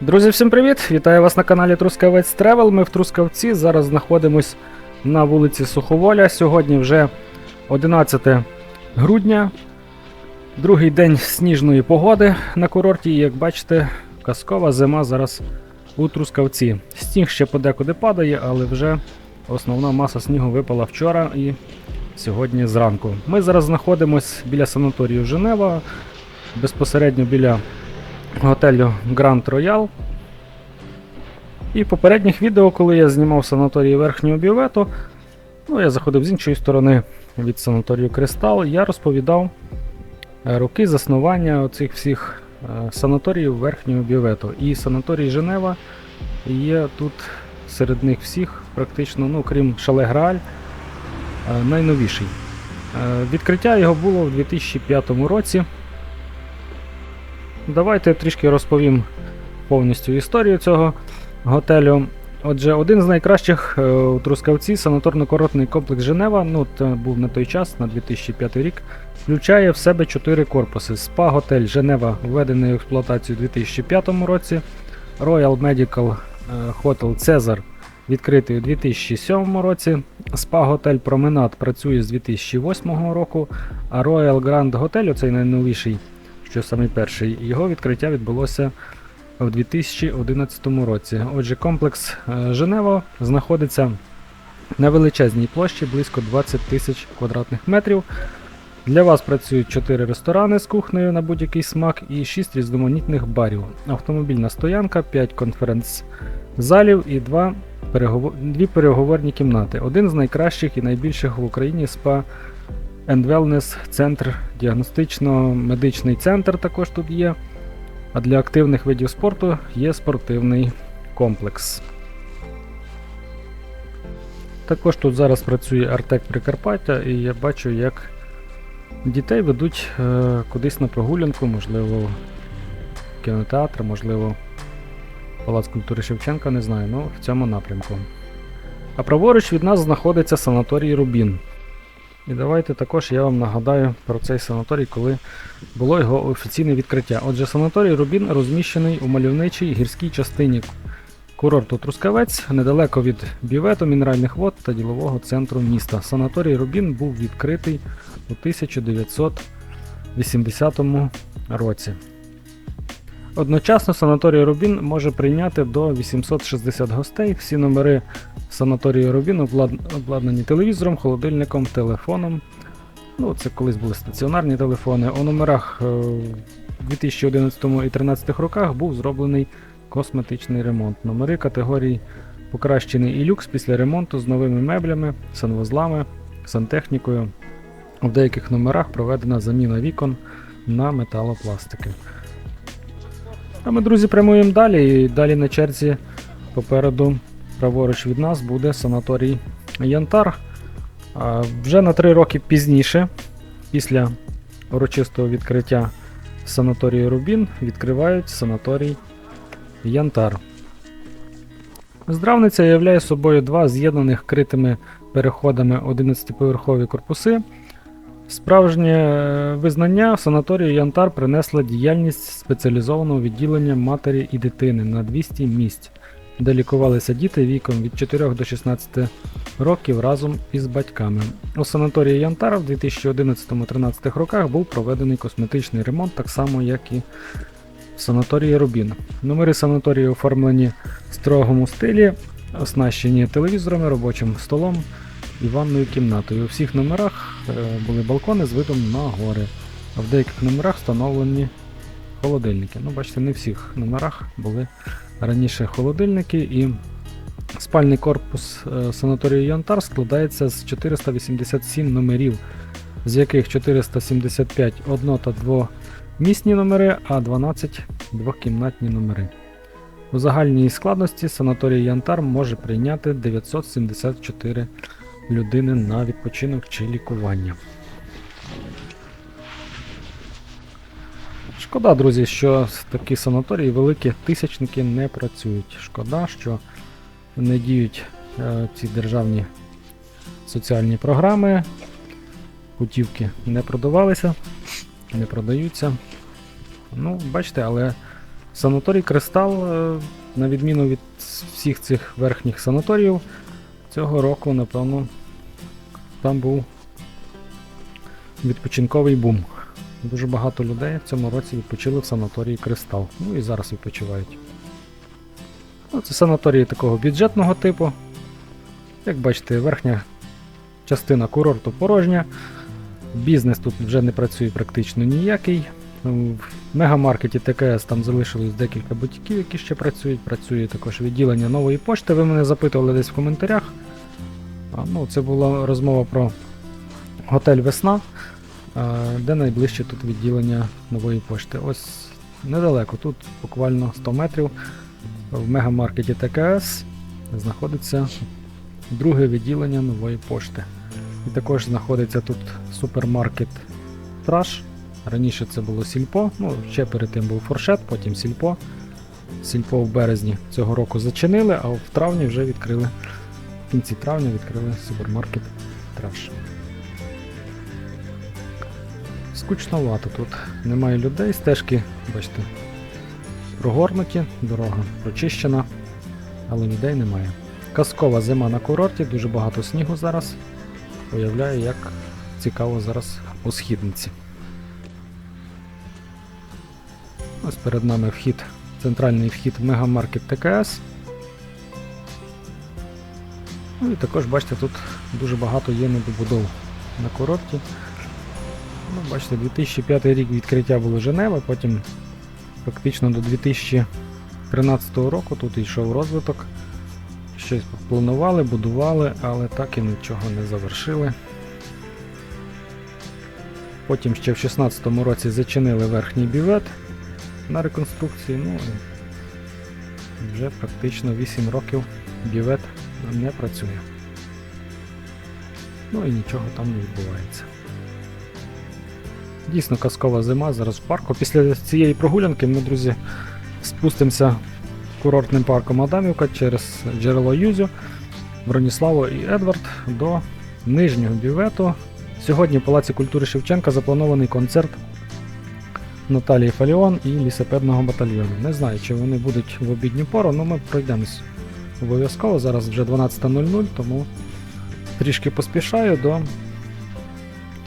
Друзі, всім привіт! Вітаю вас на каналі Трускавець Тревел. Ми в Трускавці. Зараз знаходимось на вулиці Суховоля. Сьогодні вже 11 грудня, другий день сніжної погоди на курорті. І як бачите, казкова зима зараз у Трускавці. Сніг ще подекуди падає, але вже основна маса снігу випала вчора і сьогодні зранку. Ми зараз знаходимось біля санаторію Женева, безпосередньо біля готелю Grand Royal. І в попередніх відео, коли я знімав санаторії верхнього бювету, ну я заходив з іншої сторони від санаторію Кристал, я розповідав е, роки заснування оцих всіх е, санаторіїв верхнього бювету. І санаторій Женева є тут серед них всіх, практично, ну крім Шале Грааль, е, найновіший. Відкриття його було в 2005 році. Давайте трішки розповім повністю історію цього готелю. Отже, один з найкращих е, у Трускавці санаторно-курортний комплекс Женева, ну це був на той час, на 2005 рік, включає в себе 4 корпуси. Спа-готель Женева введений в експлуатацію у 2005 році. Royal Medical Hotel Цезар відкритий у 2007 році. Спа-готель Променад працює з 2008 року, а Royal Grand Hotel, оцей найновіший, що самий перший, його відкриття відбулося у 2011 році. Отже, комплекс е, Женева знаходиться на величезній площі близько 20 тисяч квадратних метрів. Для вас працюють 4 ресторани з кухнею на будь-який смак і 6 різноманітних барів, автомобільна стоянка, 5 конференц-залів і 2 переговор... дві переговорні кімнати. Один з найкращих і найбільших в Україні спа and Wellness центр, діагностично-медичний центр також тут є. А для активних видів спорту є спортивний комплекс. Також тут зараз працює Артек Прикарпаття, і я бачу, як дітей ведуть е, кудись на прогулянку, можливо, в кінотеатр, можливо, Палац культури Шевченка, не знаю, ну в цьому напрямку. А праворуч від нас знаходиться санаторій Рубін. І давайте також я вам нагадаю про цей санаторій, коли було його офіційне відкриття. Отже, санаторій Рубін розміщений у мальовничій гірській частині курорту Трускавець, недалеко від бювету мінеральних вод та ділового центру міста. Санаторій Рубін був відкритий у 1980 році. Одночасно санаторій Рубін може прийняти до 860 гостей. Всі номери санаторію Рубін обладнані телевізором, холодильником, телефоном. Ну, це колись були стаціонарні телефони. У номерах е, в 2011 і 2013 роках був зроблений косметичний ремонт. Номери категорії покращений і люкс після ремонту з новими меблями, санвузлами, сантехнікою. В деяких номерах проведена заміна вікон на металопластики. А ми, друзі, прямуємо далі. І далі на черзі попереду праворуч від нас буде санаторій Янтар. Вже на три роки пізніше, після урочистого відкриття санаторію Рубін, відкривають санаторій Янтар. Здравниця являє собою два з'єднаних критими переходами 11-поверхові корпуси. Справжнє е, визнання санаторію Янтар принесла діяльність спеціалізованого відділення матері і дитини на 200 місць, де лікувалися діти віком від 4 до 16 років разом із батьками. У санаторії Янтар в 2011-13 роках був проведений косметичний ремонт, так само як і в санаторії Рубін. Номери санаторію оформлені в строгому стилі, оснащені телевізорами, робочим столом і ванною кімнатою. У всіх номерах е, були балкони з видом на гори, а в деяких номерах встановлені холодильники. Ну, бачите, не в всіх номерах були раніше холодильники і спальний корпус е, санаторію Янтар складається з 487 номерів, з яких 475 одно- та двомісні номери, а 12 двокімнатні номери. У загальній складності санаторій Янтар може прийняти 974 людини на відпочинок чи лікування. Шкода, друзі, що такі санаторії великі тисячники не працюють. Шкода, що не діють е, ці державні соціальні програми, путівки не продавалися, не продаються. Ну, бачите, але Санаторій Кристал, е, на відміну від всіх цих верхніх санаторіїв, цього року, напевно, там був відпочинковий бум. Дуже багато людей в цьому році відпочили в санаторії Кристал. Ну і зараз відпочивають. Ну, це санаторії такого бюджетного типу. Як бачите, верхня частина курорту порожня. Бізнес тут вже не працює практично ніякий. В мегамаркеті ТКС там залишилось декілька бутіків, які ще працюють. Працює також відділення нової пошти. Ви мене запитували десь в коментарях. А, ну, це була розмова про готель Весна, де найближче тут відділення нової пошти. Ось недалеко, тут буквально 100 метрів в мегамаркеті ТКС знаходиться друге відділення нової пошти. І також знаходиться тут супермаркет Траш. Раніше це було Сільпо, ну ще перед тим був форшет, потім Сільпо. Сільпо в березні цього року зачинили, а в травні вже відкрили. В кінці травня відкрили супермаркет Траш. Скучновато тут. Немає людей, стежки, бачите, прогорнуті, дорога прочищена, але людей немає. Казкова зима на курорті, дуже багато снігу зараз. Уявляю, як цікаво зараз у східниці. Ось перед нами вхід, центральний вхід в мегамаркет ТКС. Ну і також, бачите, тут дуже багато є недобудов на курорті. Ну, бачите, 2005 рік відкриття було Женева, потім фактично до 2013 року тут йшов розвиток. Щось планували, будували, але так і нічого не завершили. Потім ще в 2016 році зачинили верхній бювет на реконструкції. Ну вже практично 8 років бювет не працює. Ну і нічого там не відбувається. Дійсно казкова зима зараз в парку. Після цієї прогулянки ми, друзі, спустимося курортним парком Адамівка через джерело Юзю, Броніславо і Едвард до нижнього бювету. Сьогодні в Палаці культури Шевченка запланований концерт Наталії Фаліон і лісопедного батальйону. Не знаю, чи вони будуть в обідню пору, але ми пройдемось обов'язково. Зараз вже 12.00, тому трішки поспішаю до,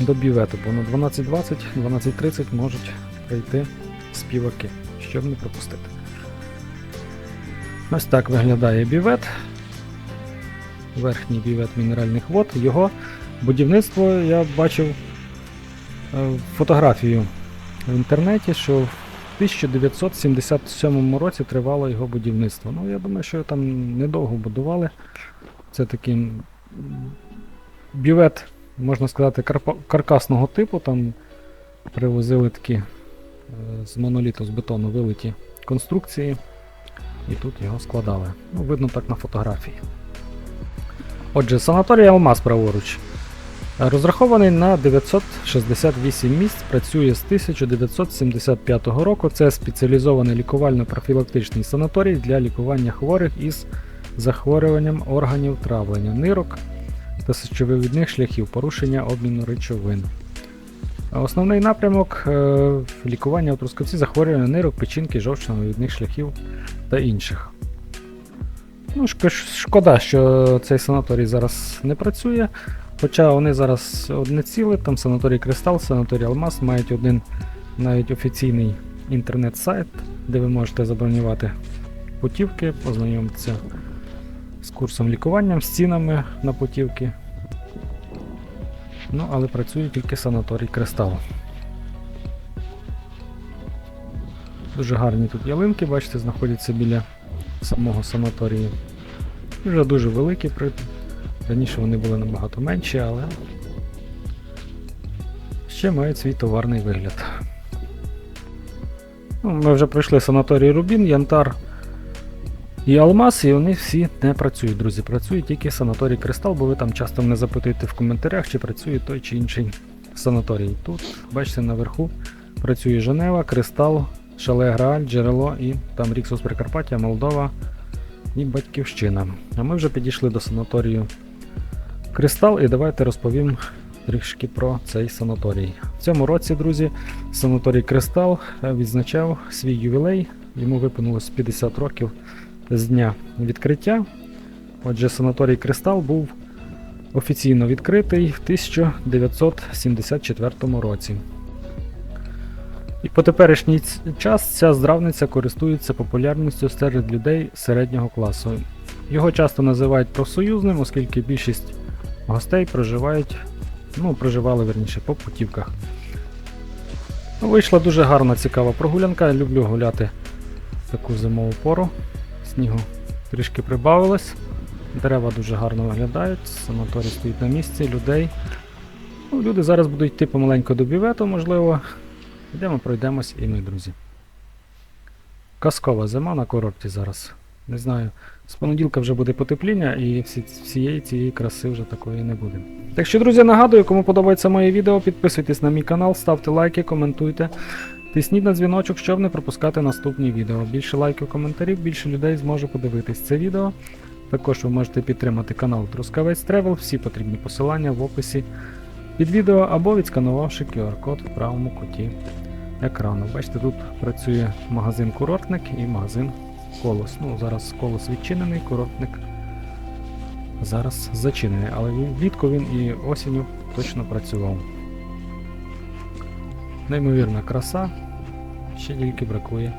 до бювету, бо на 12.20, 12.30 можуть прийти співаки, щоб не пропустити. Ось так виглядає бювет. Верхній бювет мінеральних вод. Його будівництво я бачив е, фотографію в інтернеті, що в 1977 році тривало його будівництво. Ну, я думаю, що його там недовго будували. Це такий бювет, можна сказати, каркасного типу. Там привозили такі е, з моноліту, з бетону вилиті конструкції. І тут його складали. Ну, видно так на фотографії. Отже, санаторій Алмаз праворуч. Розрахований на 968 місць, працює з 1975 року. Це спеціалізований лікувально-профілактичний санаторій для лікування хворих із захворюванням органів травлення, нирок та сечовивідних шляхів, порушення обміну речовин. Основний напрямок е, лікування у трускавці захворювання нирок, печінки, жовчно-вивідних шляхів та інших. Ну, шкода, що цей санаторій зараз не працює. Хоча вони зараз одне ціле, там санаторій Кристал, санаторій Алмаз мають один навіть офіційний інтернет-сайт, де ви можете забронювати путівки, познайомитися з курсом лікування, з цінами на путівки. Ну, але працює тільки санаторій Кристал. Дуже гарні тут ялинки, бачите, знаходяться біля самого санаторію. Вже дуже великі. Раніше вони були набагато менші, але ще мають свій товарний вигляд. Ну, ми вже пройшли санаторій Рубін, Янтар і Алмаз, і вони всі не працюють, друзі. Працює тільки санаторій Кристал, бо ви там часто мене запитуєте в коментарях, чи працює той чи інший санаторій. Тут, бачите, наверху працює Женева, Кристал, Шале Грааль, Джерело і там Ріксус Прикарпаття, Молдова і Батьківщина. А ми вже підійшли до санаторію Кристал і давайте розповім трішки про цей санаторій. В цьому році, друзі, санаторій Кристал відзначав свій ювілей Йому виповнилось 50 років з дня відкриття. Отже, санаторій Кристал був офіційно відкритий в 1974 році. І по теперішній час ця здравниця користується популярністю серед людей середнього класу. Його часто називають профсоюзним, оскільки більшість гостей проживають, ну, проживали верніше по путівках. Ну, Вийшла дуже гарна, цікава прогулянка. Люблю гуляти в таку зимову пору. Снігу трішки прибавилось. Дерева дуже гарно виглядають, санаторій стоїть на місці, людей. Ну, люди зараз будуть йти помаленьку до бювету, можливо. Йдемо, пройдемось і ми, друзі. Казкова зима на курорті зараз. Не знаю. З понеділка вже буде потепління і всі, всієї цієї краси вже такої не буде. Так що, друзі, нагадую, кому подобається моє відео, підписуйтесь на мій канал, ставте лайки, коментуйте. Тисніть на дзвіночок, щоб не пропускати наступні відео. Більше лайків, коментарів, більше людей зможе подивитись це відео. Також ви можете підтримати канал Трускавець Тревел, всі потрібні посилання в описі під відео або відсканувавши QR-код в правому куті екрану. Бачите, тут працює магазин Курортник і магазин Колос. Ну, зараз колос відчинений, курортник зараз зачинений, але влітку він і осінню точно працював. Неймовірна краса, ще тільки бракує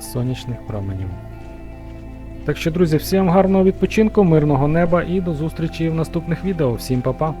сонячних променів. Так що, друзі, всім гарного відпочинку, мирного неба і до зустрічі в наступних відео. Всім па-па!